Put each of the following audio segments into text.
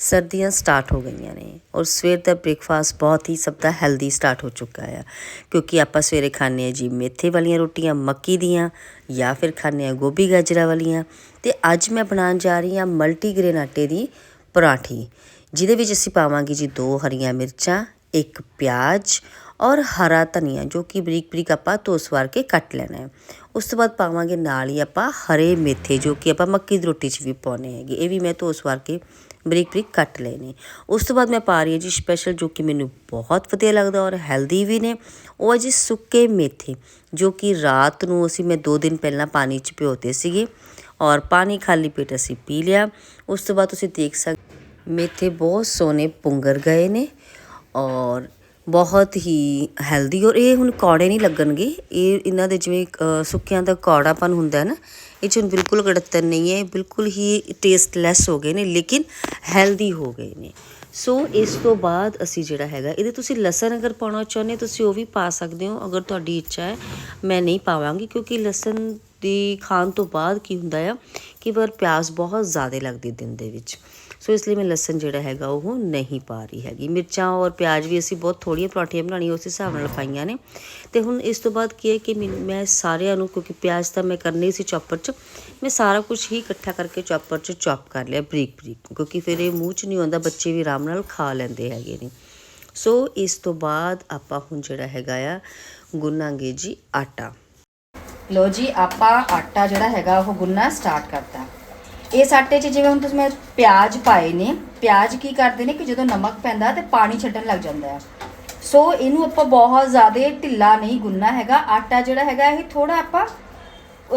ਸਰਦੀਆਂ ਸਟਾਰਟ ਹੋ ਗਈਆਂ ਨੇ ਔਰ ਸਵੇਰ ਦਾ ਬ੍ਰੇਕਫਾਸਟ ਬਹੁਤ ਹੀ ਸਭ ਦਾ ਹੈਲਦੀ ਸਟਾਰਟ ਹੋ ਚੁੱਕਾ ਆ ਕਿਉਂਕਿ ਆਪਾਂ ਸਵੇਰੇ ਖਾਂਦੇ ਆ ਜੀ ਮੇਥੇ ਵਾਲੀਆਂ ਰੋਟੀਆਂ ਮੱਕੀ ਦੀਆਂ ਜਾਂ ਫਿਰ ਖਾਂਦੇ ਆ ਗੋਭੀ ਗਾਜਰਾਂ ਵਾਲੀਆਂ ਤੇ ਅੱਜ ਮੈਂ ਬਣਾਉਣ ਜਾ ਰਹੀ ਹਾਂ ਮਲਟੀਗ੍ਰੇਨ ਆਟੇ ਦੀ ਪਰਾਠੀ ਜਿਹਦੇ ਵਿੱਚ ਅਸੀਂ ਪਾਵਾਂਗੇ ਜੀ ਦੋ ਹਰੀਆਂ ਮਿਰਚਾਂ ਇੱਕ ਪਿਆਜ਼ ਔਰ ਹਰਾ ਧਨੀਆ ਜੋ ਕਿ ਬਰੀਕ ਬਰੀਕ ਆਪਾਂ ਧੋ ਸਵਾਰ ਕੇ ਕੱਟ ਲੈਣਾ ਹੈ ਉਸ ਤੋਂ ਬਾਅਦ ਪਾਵਾਂਗੇ ਨਾਲ ਹੀ ਆਪਾਂ ਹਰੇ ਮੇਥੇ ਜੋ ਕਿ ਆਪਾਂ ਮੱਕੀ ਦੀ ਰੋਟੀ 'ਚ ਵੀ ਪਾਉਣੇ ਹੈਗੇ ਇਹ ਵੀ ਮੈਂ ਧੋ ਸਵਾਰ ਕੇ ਬਰੀਕ ਬਰੀਕ ਕੱਟ ਲਏ ਨੇ। ਉਸ ਤੋਂ ਬਾਅਦ ਮੈਂ ਪਾ ਰਹੀ ਹਾਂ ਜੀ ਸਪੈਸ਼ਲ ਜੋ ਕਿ ਮੈਨੂੰ ਬਹੁਤ ਵਧੀਆ ਲੱਗਦਾ ਔਰ ਹੈਲਦੀ ਵੀ ਨੇ। ਉਹ ਹੈ ਜੀ ਸੁੱਕੇ ਮੇਥੇ, ਜੋ ਕਿ ਰਾਤ ਨੂੰ ਅਸੀਂ ਮੈਂ 2 ਦਿਨ ਪਹਿਲਾਂ ਪਾਣੀ 'ਚ ਭਿਓਤੇ ਸੀਗੇ ਔਰ ਪਾਣੀ ਖਾਲੀ ਪੇਟ ਅਸੀਂ ਪੀ ਲਿਆ। ਉਸ ਤੋਂ ਬਾਅਦ ਤੁਸੀਂ ਦੇਖ ਸਕਦੇ ਮੇਥੇ ਬਹੁਤ ਸੋਹਣੇ ਪੁੰਗਰ ਗਏ ਨੇ ਔਰ ਬਹੁਤ ਹੀ ਹੈਲਦੀ ਔਰ ਇਹ ਹੁਣ ਕੌੜੇ ਨਹੀਂ ਲੱਗਣਗੇ। ਇਹ ਇਹਨਾਂ ਦੇ ਜਿਵੇਂ ਸੁੱਕਿਆਂ ਦਾ ਕੌੜਾਪਨ ਹੁੰਦਾ ਹੈ ਨਾ, ਇਹ 'ਚ ਹੁਣ ਬਿਲਕੁਲ ਗੜਤਨ ਨਹੀਂ ਹੈ, ਬਿਲਕੁਲ ਹੀ ਟੇਸਟਲੈਸ ਹੋ ਗਏ ਨੇ, ਲੇਕਿਨ ਹੈਲਦੀ ਹੋ ਗਏ ਨੇ। ਸੋ ਇਸ ਤੋਂ ਬਾਅਦ ਅਸੀਂ ਜਿਹੜਾ ਹੈਗਾ, ਇਹਦੇ ਤੁਸੀਂ ਲਸਣ ਅਗਰ ਪਾਉਣਾ ਚਾਹੁੰਦੇ ਤੁਸੀਂ ਉਹ ਵੀ ਪਾ ਸਕਦੇ ਹੋ, ਅਗਰ ਤੁਹਾਡੀ ਇੱਛਾ ਹੈ, ਮੈਂ ਨਹੀਂ ਪਾਵਾਂਗੀ, ਕਿਉਂਕਿ ਲਸਣ ਦੀ ਖਾਣ ਤੋਂ ਬਾਅਦ ਕੀ ਹੁੰਦਾ ਆ, ਕਿ ਪਰ ਪਿਆਜ਼ ਬਹੁਤ ਜ਼ਿਆਦਾ ਲੱਗਦੀ ਦਿਨ ਦੇ ਵਿੱਚ। ਸੋ ਇਸ ਲਈ ਮੈਂ ਲਸਣ ਜਿਹੜਾ ਹੈਗਾ ਉਹ ਨਹੀਂ ਪਾ ਰਹੀ ਹੈਗੀ। ਮਿਰਚਾਂ ਔਰ ਪਿਆਜ਼ ਵੀ ਅਸੀਂ ਬਹੁਤ ਥੋੜੀਆਂ ਪਰੌਂਠੀਆਂ ਬਣਾਉਣੀਆਂ, ਉਸ ਹਿਸਾਬ ਨਾਲ ਪਾਈਆਂ ਨੇ। ਤੇ ਹੁਣ ਇਸ ਤੋਂ ਬਾਅਦ ਕੀ ਹੈ ਕਿ ਮੈਨੂੰ- ਮੈਂ ਸਾਰਿਆਂ ਨੂੰ, ਕਿਉਂਕਿ ਪਿਆਜ਼ ਤਾਂ ਮੈਂ ਕਰਨੀ ਸੀ ਚੌਪਰ 'ਚ, ਮੈਂ ਸਾਰਾ ਕੁਝ ਹੀ ਇਕੱਠਾ ਕਰਕੇ ਚੌਪਰ 'ਚ ਚੌਪ ਕਰ ਲਿਆ ਬਰੀਕ ਬਰੀਕ, ਕਿਉਂਕਿ ਫਿਰ ਇਹ ਮੂੰਹ 'ਚ ਨਹੀਂ ਆਉਂਦਾ, ਬੱਚੇ ਵੀ ਆਰਾਮ ਨਾਲ ਖਾ ਲੈਂਦੇ ਹੈਗੇ ਨੇ। ਸੋ ਇਸ ਤੋਂ ਬਾਅਦ ਆਪਾਂ ਹੁਣ ਜਿਹੜਾ ਹੈਗਾ ਆ, ਗੁੰਨਾਂਗੇ ਜੀ ਆਟਾ। ਲੋ ਜੀ, ਆਪਾਂ ਆਟਾ ਜਿਹੜਾ ਹੈਗਾ ਉਹ ਗੁੰਨਣਾ ਸਟਾਰਟ ਕਰਤਾ। ਇਸ ਆਟੇ 'ਚ ਜਿਵੇਂ ਹੁਣ ਤੁਸੀਂ ਮੈਂ ਪਿਆਜ਼ ਪਾਏ ਨੇ ਪਿਆਜ਼ ਕੀ ਕਰਦੇ ਨੇ ਕਿ ਜਦੋਂ ਨਮਕ ਪੈਂਦਾ ਤੇ ਪਾਣੀ ਛੱਡਣ ਲੱਗ ਜਾਂਦਾ ਹੈ। ਸੋ ਇਹਨੂੰ ਆਪਾਂ ਬਹੁਤ ਜ਼ਿਆਦਾ ਢਿੱਲਾ ਨਹੀਂ ਗੁੰਨਣਾ ਹੈਗਾ ਆਟਾ ਜਿਹੜਾ ਹੈਗਾ ਇਹ ਥੋੜਾ ਆਪਾਂ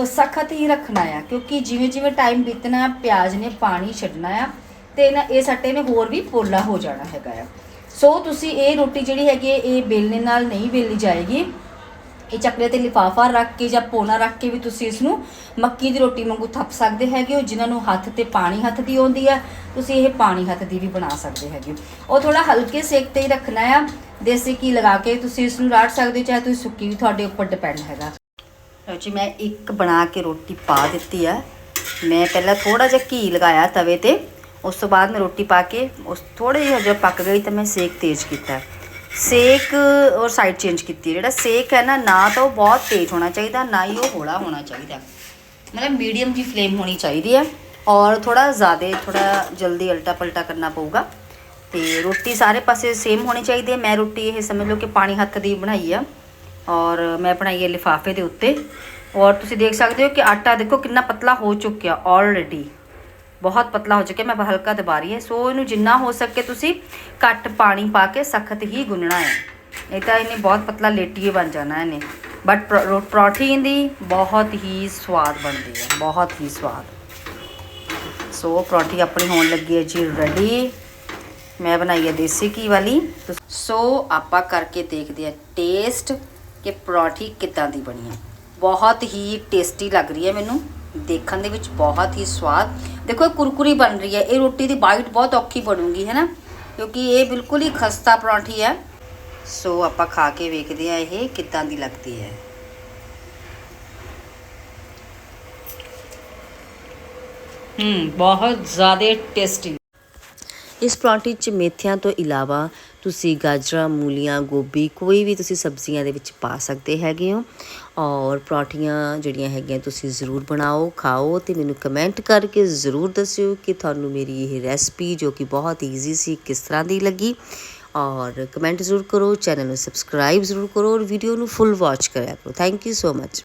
ਸਖਤ ਹੀ ਰੱਖਣਾ ਆ ਕਿਉਂਕਿ ਜਿਵੇਂ ਜਿਵੇਂ ਟਾਈਮ ਬੀਤਣਾ ਪਿਆਜ਼ ਨੇ ਪਾਣੀ ਛੱਡਣਾ ਆ ਤੇ ਨਾ ਇਸ ਆਟੇ ਨੇ ਹੋਰ ਵੀ ਪੋਲਾ ਹੋ ਜਾਣਾ ਹੈਗਾ ਆ। ਸੋ ਤੁਸੀਂ ਇਹ ਰੋਟੀ ਜਿਹੜੀ ਹੈਗੀ ਹੈ, ਇਹ ਬੇਲਣੇ ਨਾਲ ਨਹੀਂ ਬੇਲੀ ਜਾਏਗੀ। ਇਹ ਚੱਕਲੇ ਤੇ ਲਿਫਾਫਾ ਰੱਖ ਕੇ ਜਾਂ ਪੋਨਾ ਰੱਖ ਕੇ ਵੀ ਤੁਸੀਂ ਇਸ ਨੂੰ ਮੱਕੀ ਦੀ ਰੋਟੀ ਵਾਂਗੂ ਥੱਪ ਸਕਦੇ ਹੈਗੇ ਹੋ, ਜਿਨ੍ਹਾਂ ਨੂੰ ਹੱਥ ਤੇ ਪਾਣੀ ਹੱਥ ਦੀ ਆਉਂਦੀ ਹੈ ਤੁਸੀਂ ਇਹ ਪਾਣੀ ਹੱਥ ਦੀ ਵੀ ਬਣਾ ਸਕਦੇ ਹੈਗੇ ਹੋ। ਉਹ ਥੋੜਾ ਹਲਕੇ ਸੇਕ ਤੇ ਹੀ ਰੱਖਣਾ ਆ, ਦੇਸੀ ਘੀ ਲਗਾ ਕੇ ਤੁਸੀਂ ਇਸ ਨੂੰ ਰਾੜ ਸਕਦੇ ਹੋ, ਚਾਹੇ ਤੁਸੀਂ ਸੁੱਕੀ ਵੀ ਤੁਹਾਡੇ ਉੱਪਰ ਡਿਪੈਂਡ ਹੈਗਾ। ਲਓ ਜੀ, ਮੈਂ ਇੱਕ ਬਣਾ ਕੇ ਰੋਟੀ ਪਾ ਦਿੱਤੀ ਆ। ਮੈਂ ਪਹਿਲਾਂ ਥੋੜਾ ਜਿਹਾ ਘੀ ਲਗਾਇਆ ਤਵੇ ਤੇ, ਉਸ ਤੋਂ ਬਾਅਦ ਮੈਂ ਰੋਟੀ ਪਾ ਕੇ, ਉਸ ਥੋੜੇ ਜਿਹਾ ਜਦੋਂ ਪੱਕ ਗਈ ਤਾਂ ਮੈਂ ਸੇਕ ਤੇਜ਼ ਕੀਤਾ। ਸੇਕ ਔਰ ਸਾਈਡ ਚੇਂਜ ਕੀਤੀ ਜਿਹੜਾ ਸੇਕ ਹੈ ਨਾ ਨਾ ਤਾਂ ਉਹ ਬਹੁਤ ਤੇਜ਼ ਹੋਣਾ ਚਾਹੀਦਾ ਨਾ ਹੀ ਉਹ ਹੌਲਾ ਹੋਣਾ ਚਾਹੀਦਾ ਮਤਲਬ ਮੀਡੀਅਮ ਜੀ ਫਲੇਮ ਹੋਣੀ ਚਾਹੀਦੀ ਹੈ ਔਰ ਥੋੜਾ ਜ਼ਿਆਦਾ ਥੋੜਾ ਜਲਦੀ ਉਲਟਾ ਪਲਟਾ ਕਰਨਾ ਪਊਗਾ ਤੇ ਰੋਟੀ ਸਾਰੇ ਪਾਸੇ ਸੇਮ ਹੋਣੀ ਚਾਹੀਦੀ ਹੈ ਮੈਂ ਰੋਟੀ ਇਹ ਸਮਝ ਲਓ ਕਿ ਪਾਣੀ ਹੱਥ ਦੀ ਬਣਾਈ ਆ ਔਰ ਮੈਂ ਬਣਾਈ ਹੈ ਲਿਫਾਫੇ ਦੇ ਉੱਤੇ ਔਰ ਤੁਸੀਂ ਦੇਖ ਸਕਦੇ ਹੋ ਕਿ ਆਟਾ ਦੇਖੋ ਕਿੰਨਾ ਪਤਲਾ ਹੋ ਚੁੱਕਿਆ ਆਲਰੇਡੀ ਬਹੁਤ ਪਤਲਾ ਹੋ ਚੁੱਕਿਆ, ਮੈਂ ਹਲਕਾ ਦਬਾ ਰਹੀ ਹੈ। ਸੋ ਇਹਨੂੰ ਜਿੰਨਾ ਹੋ ਸਕੇ ਤੁਸੀਂ ਘੱਟ ਪਾਣੀ ਪਾ ਕੇ ਸਖਤ ਹੀ ਗੁੰਨਣਾ ਹੈ। ਇਹ ਤਾਂ ਇਹਨੇ ਬਹੁਤ ਪਤਲਾ ਲੇਟੀਏ ਬਣ ਜਾਣਾ ਇਹਨੇ। ਬਟ ਪਰੌਠੀ ਦੀ ਬਹੁਤ ਹੀ ਸਵਾਦ ਬਣਦੀ ਹੈ, ਬਹੁਤ ਹੀ ਸਵਾਦ। ਸੋ ਪਰੌਠੀ ਆਪਣੀ ਹੋਣ ਲੱਗੀ ਹੈ ਜੀ ਰੈਡੀ ਮੈਂ ਬਣਾਈ ਹੈ ਦੇਸੀ ਘੀ ਵਾਲੀ। ਸੋ ਆਪਾਂ ਕਰਕੇ ਦੇਖਦੇ ਹਾਂ ਟੇਸਟ ਕਿ ਪਰੌਠੀ ਕਿੱਦਾਂ ਦੀ ਬਣੀ ਹੈ। ਬਹੁਤ ਹੀ ਟੇਸਟੀ ਲੱਗ ਰਹੀ ਹੈ ਮੈਨੂੰ। ਦੇਖਣ ਦੇ ਵਿੱਚ ਬਹੁਤ ਹੀ ਸਵਾਦ। ਦੇਖੋ, ਇਹ ਕੁਰਕੁਰੀ ਬਣ ਰਹੀ ਹੈ। ਇਹ ਰੋਟੀ ਦੀ ਬਾਈਟ ਬਹੁਤ ਔਖੀ ਬਣੂਗੀ, ਹੈ ਨਾ? ਕਿਉਂਕਿ ਇਹ ਬਿਲਕੁਲ ਹੀ ਖਸਤਾ ਪਰੌਂਠੀ ਹੈ। ਸੋ ਆਪਾਂ ਖਾ ਕੇ ਵੇਖਦੇ ਹਾਂ ਇਹ ਕਿੱਦਾਂ ਦੀ ਲੱਗਦੀ ਹੈ। ਹੂੰ, ਬਹੁਤ ਜ਼ਿਆਦਾ ਟੇਸਟੀ ਇਸ ਪਰੌਂਠੀ 'ਚ ਮੇਥਿਆਂ ਤੋਂ ਇਲਾਵਾ ਤੁਸੀਂ ਗਾਜਰਾਂ, ਮੂਲੀਆਂ, ਗੋਭੀ ਕੋਈ ਵੀ ਤੁਸੀਂ ਸਬਜ਼ੀਆਂ ਦੇ ਵਿੱਚ ਪਾ ਸਕਦੇ ਹੈਗੇ ਹੋ। ਔਰ ਪਰੌਂਠੀਆਂ ਜਿਹੜੀਆਂ ਹੈਗੀਆਂ ਤੁਸੀਂ ਜ਼ਰੂਰ ਬਣਾਓ, ਖਾਓ ਤੇ ਮੈਨੂੰ ਕਮੈਂਟ ਕਰਕੇ ਜ਼ਰੂਰ ਦੱਸਿਓ ਕਿ ਤੁਹਾਨੂੰ ਮੇਰੀ ਇਹ ਰੈਸਪੀ ਜੋ ਕਿ ਬਹੁਤ ਈਜ਼ੀ ਸੀ, ਕਿਸ ਤਰ੍ਹਾਂ ਦੀ ਲੱਗੀ। ਔਰ ਕਮੈਂਟ ਜ਼ਰੂਰ ਕਰੋ ਚੈਨਲ ਨੂੰ ਸਬਸਕ੍ਰਾਈਬ ਜ਼ਰੂਰ ਕਰੋ ਔਰ ਵੀਡੀਓ ਨੂੰ ਫੁੱਲ ਵਾਚ ਕਰਿਆ ਕਰੋ। Thank you so much